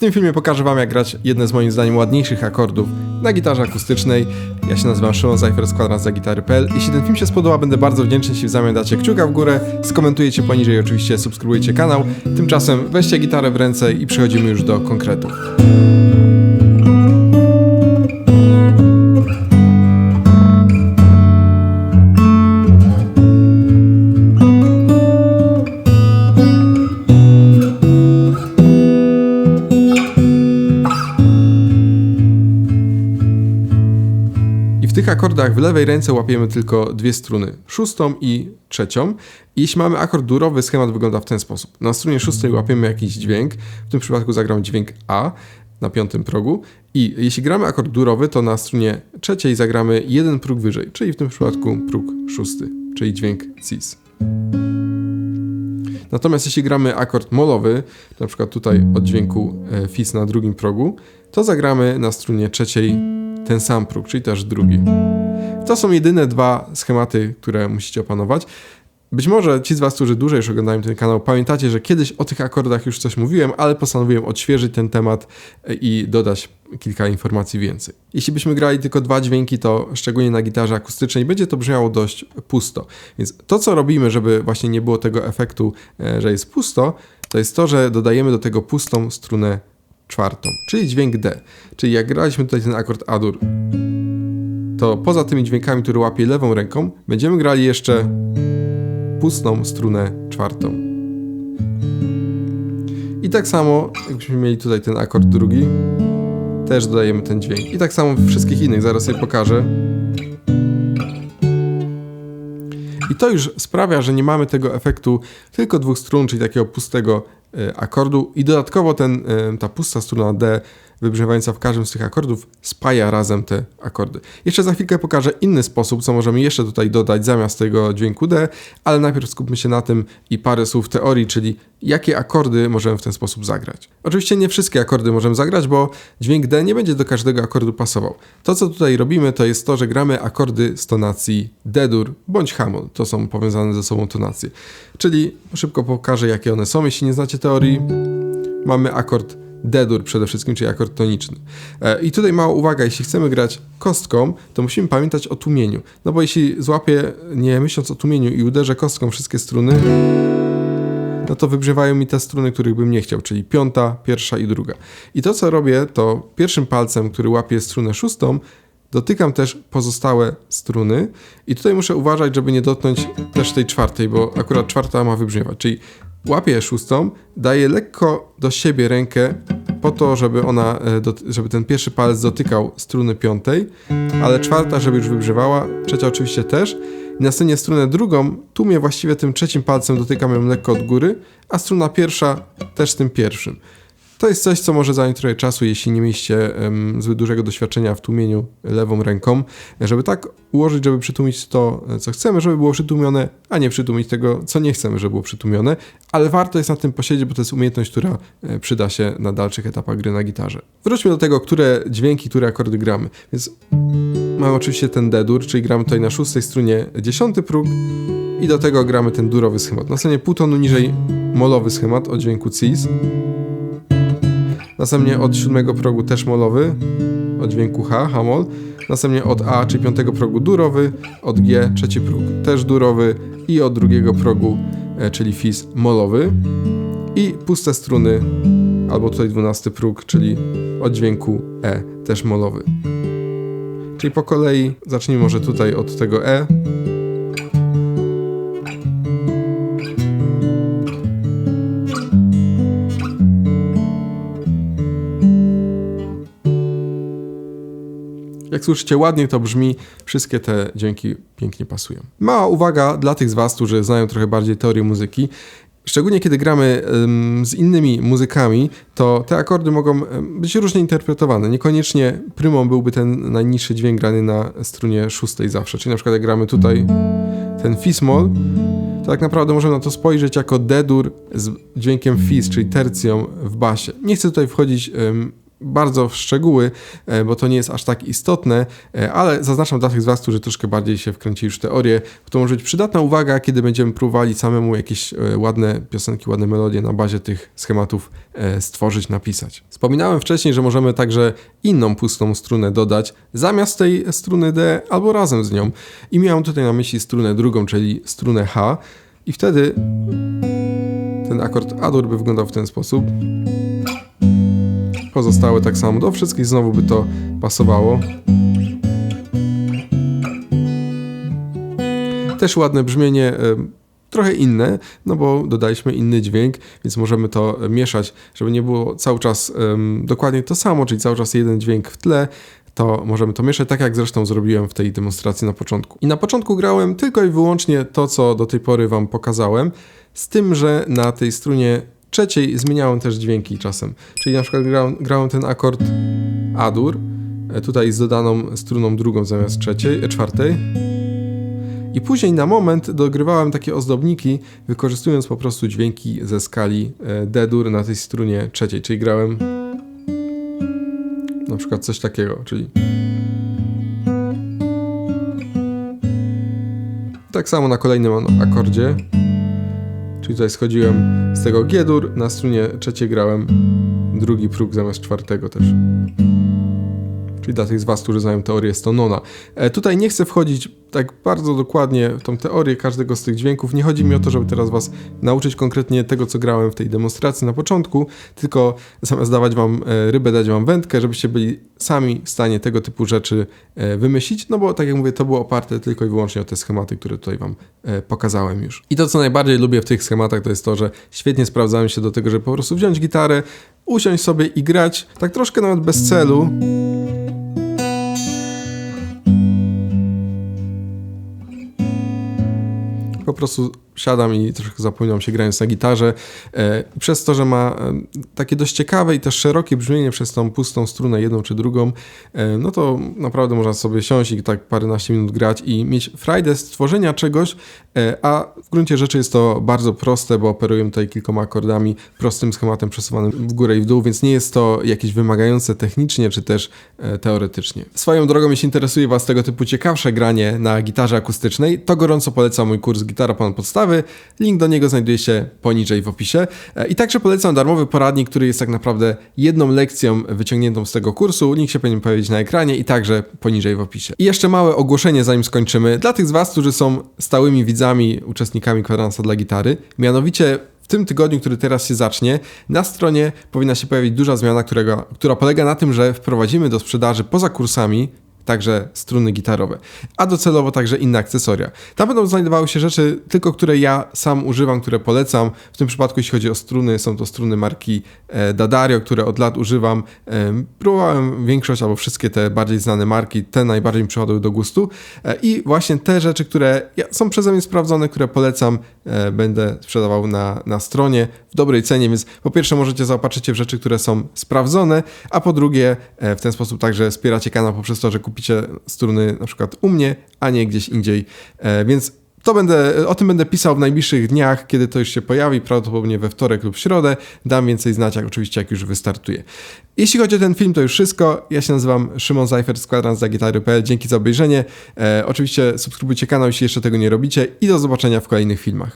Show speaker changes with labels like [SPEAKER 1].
[SPEAKER 1] tym filmie pokażę wam jak grać jedne z moim zdaniem ładniejszych akordów na gitarze akustycznej. Ja się nazywam Szymon Zajfer z kwadrans za gitary.pl. Jeśli ten film się spodoba, będę bardzo wdzięczny, jeśli w zamian dacie kciuka w górę, skomentujecie poniżej oczywiście subskrybujecie kanał. Tymczasem weźcie gitarę w ręce i przechodzimy już do konkretów. W tych akordach w lewej ręce łapiemy tylko dwie struny, szóstą i trzecią. I jeśli mamy akord durowy, schemat wygląda w ten sposób. Na strunie szóstej łapiemy jakiś dźwięk, w tym przypadku zagram dźwięk A na piątym progu. I jeśli gramy akord durowy, to na strunie trzeciej zagramy jeden próg wyżej, czyli w tym przypadku próg szósty, czyli dźwięk cis. Natomiast jeśli gramy akord molowy, na przykład tutaj od dźwięku e, fis na drugim progu, to zagramy na strunie trzeciej ten sam próg, czyli też drugi. To są jedyne dwa schematy, które musicie opanować. Być może ci z Was, którzy dłużej już oglądają ten kanał, pamiętacie, że kiedyś o tych akordach już coś mówiłem, ale postanowiłem odświeżyć ten temat e, i dodać kilka informacji więcej. Jeśli byśmy grali tylko dwa dźwięki, to szczególnie na gitarze akustycznej będzie to brzmiało dość pusto. Więc to, co robimy, żeby właśnie nie było tego efektu, e, że jest pusto, to jest to, że dodajemy do tego pustą strunę czwartą, czyli dźwięk D. Czyli jak graliśmy tutaj ten akord A-dur, to poza tymi dźwiękami, które łapie lewą ręką, będziemy grali jeszcze pustą strunę czwartą. I tak samo, jakbyśmy mieli tutaj ten akord drugi, też dodajemy ten dźwięk. I tak samo w wszystkich innych, zaraz sobie pokażę. I to już sprawia, że nie mamy tego efektu tylko dwóch strun, czyli takiego pustego e, akordu. I dodatkowo ten, e, ta pusta struna D wybrzmiewająca w każdym z tych akordów spaja razem te akordy. Jeszcze za chwilkę pokażę inny sposób, co możemy jeszcze tutaj dodać zamiast tego dźwięku D, ale najpierw skupmy się na tym i parę słów teorii, czyli jakie akordy możemy w ten sposób zagrać. Oczywiście nie wszystkie akordy możemy zagrać, bo dźwięk D nie będzie do każdego akordu pasował. To, co tutaj robimy, to jest to, że gramy akordy z tonacji D-dur bądź Hammond. To są powiązane ze sobą tonacje. Czyli szybko pokażę, jakie one są, jeśli nie znacie teorii. Mamy akord D-dur przede wszystkim, czyli akord toniczny. E, I tutaj mała uwaga, jeśli chcemy grać kostką, to musimy pamiętać o tłumieniu. No bo jeśli złapię, nie myśląc o tłumieniu i uderzę kostką wszystkie struny, no to wybrzmiewają mi te struny, których bym nie chciał, czyli piąta, pierwsza i druga. I to, co robię, to pierwszym palcem, który łapie strunę szóstą, dotykam też pozostałe struny i tutaj muszę uważać, żeby nie dotknąć też tej czwartej, bo akurat czwarta ma wybrzmiewać, czyli łapię szóstą, daję lekko do siebie rękę po to, żeby ona, e, żeby ten pierwszy palec dotykał struny piątej, ale czwarta, żeby już wybrzewała, trzecia oczywiście też. I następnie strunę drugą tłumię właściwie tym trzecim palcem, dotykam ją lekko od góry, a struna pierwsza też tym pierwszym. To jest coś, co może zająć trochę czasu, jeśli nie mieliście um, zbyt dużego doświadczenia w tłumieniu lewą ręką, żeby tak ułożyć, żeby przytłumić to, co chcemy, żeby było przytłumione, a nie przytłumić tego, co nie chcemy, żeby było przytłumione, ale warto jest na tym posiedzieć, bo to jest umiejętność, która e, przyda się na dalszych etapach gry na gitarze. Wróćmy do tego, które dźwięki, które akordy gramy. Więc mamy oczywiście ten D-dur, czyli gramy tutaj na szóstej strunie dziesiąty próg i do tego gramy ten durowy schemat. Następnie pół tonu niżej molowy schemat o dźwięku cis. Następnie od siódmego progu też molowy, od dźwięku H, Hamol. Następnie od A, czyli piątego progu durowy, od G, trzeci próg też durowy i od drugiego progu, e, czyli Fis, molowy. I puste struny, albo tutaj dwunasty próg, czyli od dźwięku E, też molowy. Czyli po kolei zacznijmy może tutaj od tego E. Jak słyszycie, ładnie to brzmi, wszystkie te dźwięki pięknie pasują. Mała uwaga dla tych z Was, którzy znają trochę bardziej teorię muzyki. Szczególnie kiedy gramy um, z innymi muzykami, to te akordy mogą być różnie interpretowane. Niekoniecznie prymą byłby ten najniższy dźwięk grany na strunie szóstej zawsze. Czyli na przykład jak gramy tutaj ten Fis-moll, to tak naprawdę możemy na to spojrzeć jako D-dur z dźwiękiem Fis, czyli tercją w basie. Nie chcę tutaj wchodzić um, bardzo w szczegóły, e, bo to nie jest aż tak istotne, e, ale zaznaczam dla tych z Was, którzy troszkę bardziej się wkręcili już w teorię, to może być przydatna uwaga, kiedy będziemy próbowali samemu jakieś e, ładne piosenki, ładne melodie na bazie tych schematów stworzyć, napisać. Wspominałem wcześniej, że możemy także inną pustą strunę dodać zamiast tej struny D albo razem z nią. I miałem tutaj na myśli strunę drugą, czyli strunę H. I wtedy ten akord A-dur by wyglądał w ten sposób. Pozostałe tak samo. Do wszystkich znowu by to pasowało. Też ładne brzmienie, e, trochę inne, no bo dodaliśmy inny dźwięk, więc możemy to mieszać, żeby nie było cały czas dokładnie to samo, czyli cały czas jeden dźwięk w tle, to możemy to mieszać, tak jak zresztą zrobiłem w tej demonstracji na początku. I na początku grałem tylko i wyłącznie to, co do tej pory Wam pokazałem, z tym, że na tej strunie trzeciej zmieniałem też dźwięki czasem. Czyli na przykład grałem, grałem ten akord A-dur, e, tutaj z dodaną struną drugą zamiast trzeciej, e, czwartej. I później na moment dogrywałem takie ozdobniki, wykorzystując po prostu dźwięki ze skali e, D-dur na tej strunie trzeciej, czyli grałem na przykład coś takiego, czyli tak samo na kolejnym akordzie, czyli tutaj schodziłem z tego G-dur, na strunie trzeciej grałem drugi próg zamiast czwartego też. Czyli dla tych z Was, którzy znają teorię Stonona. E, tutaj nie chcę wchodzić tak bardzo dokładnie w tą teorię każdego z tych dźwięków. Nie chodzi mi o to, żeby teraz Was nauczyć konkretnie tego, co grałem w tej demonstracji na początku, tylko zamiast dawać Wam e, rybę, dać Wam wędkę, żebyście byli sami w stanie tego typu rzeczy e, wymyślić, no bo tak jak mówię, to było oparte tylko i wyłącznie o te schematy, które tutaj Wam pokazałem już. I to, co najbardziej lubię w tych schematach, to jest to, że świetnie sprawdzają się do tego, żeby po prostu wziąć gitarę, usiąść sobie i grać, tak troszkę nawet bez celu. Prostu siadam i troszkę zapominam się grając na gitarze. E, przez to, że ma e, takie dość ciekawe i też szerokie brzmienie przez tą pustą strunę, jedną czy drugą, e, no to naprawdę można sobie siąść i tak paręnaście minut grać i mieć frajdę z tworzenia czegoś, a w gruncie rzeczy jest to bardzo proste, bo operuję tutaj kilkoma akordami, prostym schematem przesuwanym w górę i w dół, więc nie jest to jakieś wymagające technicznie czy też teoretycznie. Swoją drogą, jeśli interesuje Was tego typu ciekawsze granie na gitarze akustycznej, to gorąco polecam mój kurs Gitara Ponad Link do niego znajduje się poniżej w opisie. E, I także polecam darmowy poradnik, który jest tak naprawdę jedną lekcją wyciągniętą z tego kursu. Link się powinien pojawić na ekranie i także poniżej w opisie. I jeszcze małe ogłoszenie, zanim skończymy. Dla tych z Was, którzy są stałymi widzami, uczestnikami kwadransa dla gitary, mianowicie w tym tygodniu, który teraz się zacznie, na stronie powinna się pojawić duża zmiana, którego, która polega na tym, że wprowadzimy do sprzedaży poza kursami także struny gitarowe, a docelowo także inne akcesoria. Tam będą znajdowały się rzeczy tylko, które ja sam używam, które polecam. W tym przypadku, jeśli chodzi o struny, są to struny marki e, Dadario, które od lat używam. E, próbowałem większość albo wszystkie te bardziej znane marki, te najbardziej mi przychodziły do gustu e, i właśnie te rzeczy, które są przeze mnie sprawdzone, które polecam, będę sprzedawał na, na stronie w dobrej cenie, więc po pierwsze możecie zaopatrzyć w rzeczy, które są sprawdzone, a po drugie w ten sposób także wspieracie kanał poprzez to, że kupicie struny na przykład u mnie, a nie gdzieś indziej. E, więc to będę, o tym będę pisał w najbliższych dniach, kiedy to już się pojawi, prawdopodobnie we wtorek lub środę. Dam więcej znać, jak oczywiście, jak już wystartuje. Jeśli chodzi o ten film, to już wszystko. Ja się nazywam Szymon Zajfer z Kwadrans dla Gitary.pl. Dzięki za obejrzenie. E, oczywiście subskrybujcie kanał, jeśli jeszcze tego nie robicie i do zobaczenia w kolejnych filmach.